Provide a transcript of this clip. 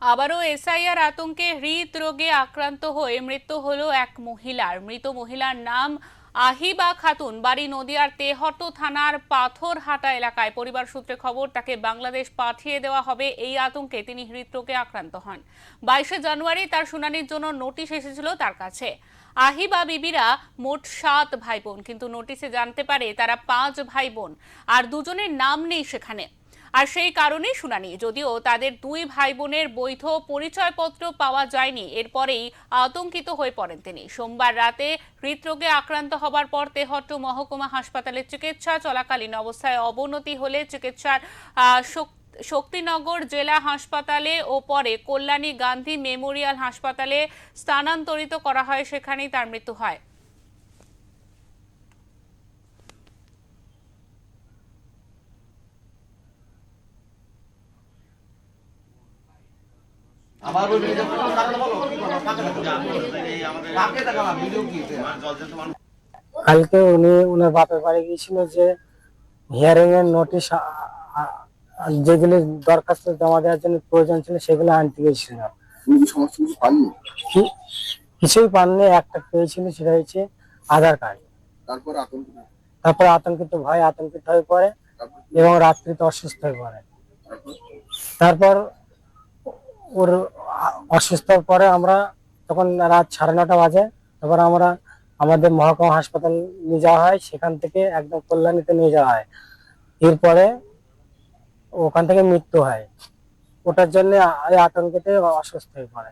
আবারও এসআইআর আতঙ্কে হৃদরোগে আক্রান্ত হয়ে মৃত্যু হলো এক মহিলার। মৃত মহিলার নাম আহিবা খাতুন। বাড়ি নদিয়ার তেহট্ট থানার পাথরহাটা এলাকায়। পরিবার সূত্রে খবর, তাকে বাংলাদেশ পাঠিয়ে দেওয়া হবে এই আতঙ্কে তিনি হৃদরোগে আক্রান্ত হন। বাইশে জানুয়ারি তার শুনানির জন্য নোটিশ এসেছিল তার কাছে। আহিবা বিবিরা মোট সাত ভাই বোন কিন্তু নোটিশে জানতে পারে তারা পাঁচ ভাই বোন আর দুজনের নাম নেই সেখানে। আর সেই কারণেই শুনানি। যদিও তাদের দুই ভাই বোনের বৈধ পরিচয়পত্র পাওয়া যায়নি, এরপরেই আতঙ্কিত হয়ে পড়েন তিনি। সোমবার রাতে হৃদরোগে আক্রান্ত হবার পর তেহট্ট মহকুমা হাসপাতালে চিকিৎসা চলাকালীন অবস্থায় অবনতি হলে চিকিৎসার শক্তিনগর জেলা হাসপাতালে ও পরে কল্যাণী গান্ধী মেমোরিয়াল হাসপাতালে স্থানান্তরিত করা হয়, সেখানেই তার মৃত্যু হয়। ভিডিও কি কালকে উনি ওনার বাপের বাড়ি গিয়েছিল যে হিয়ারিং এর নোটিশ যেগুলি দরখাস্ত জমা দেওয়ার জন্য প্রয়োজন ছিল সেগুলো আনতে গিয়েছিল। কিছুই পাননি একটা পেয়েছিল সেটা হচ্ছে আধার কার্ড। তারপর আতঙ্ক তারপরে আতঙ্কিত ভয় আতঙ্কিত হয়ে পড়ে এবং রাত্রিতে অসুস্থ হয়ে পড়ে। তারপর ওর অসুস্থ পরে আমরা তখন রাত সাড়ে নটা বাজে তারপর আমরা আমাদের মহকুমা হাসপাতাল নিয়ে যাওয়া হয়, সেখান থেকে একদম কল্যাণীতে নিয়ে যাওয়া হয়। এরপরে ওখান থেকে মৃত্যু হয়। ওটার জন্য আতঙ্কেতে অসুস্থ হয়ে পড়ে।